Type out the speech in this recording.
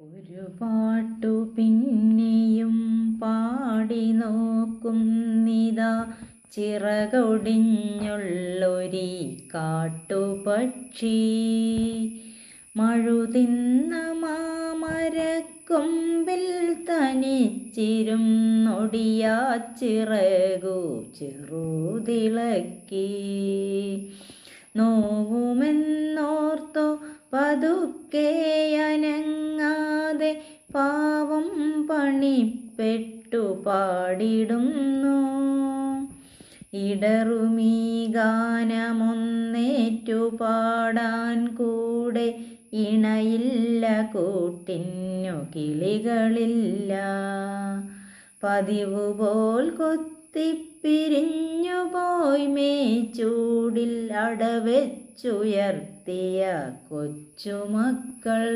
ഒരു പാട്ടു പിന്നെയും പാടി നോക്കും ചിറകൊടിഞ്ഞുള്ളൊരി കാട്ടുപക്ഷി. മഴുതിന്ന മാമരക്കൊമ്പിൽ തനിച്ചിരും നൊടിയാ ചിറകു ചെറുതിളക്കി. നോവുമെന്നോർത്തോ പതുക്കെ അനങ്ങാതെ പാവം പണിപ്പെട്ടു പാടിടുന്നു ഇടറുമീ ഗാനമൊന്നേറ്റു പാടാൻ കൂടെ ഇണയില്ല കൂട്ടിന്നു കിളികളില്ല. പതിവ് പോൽ കൊത്തിപ്പിരിഞ്ഞു പോയി മേച്ചൂടിൽ അടവെച്ചുയർത്തിയ കൊച്ചുമക്കൾ.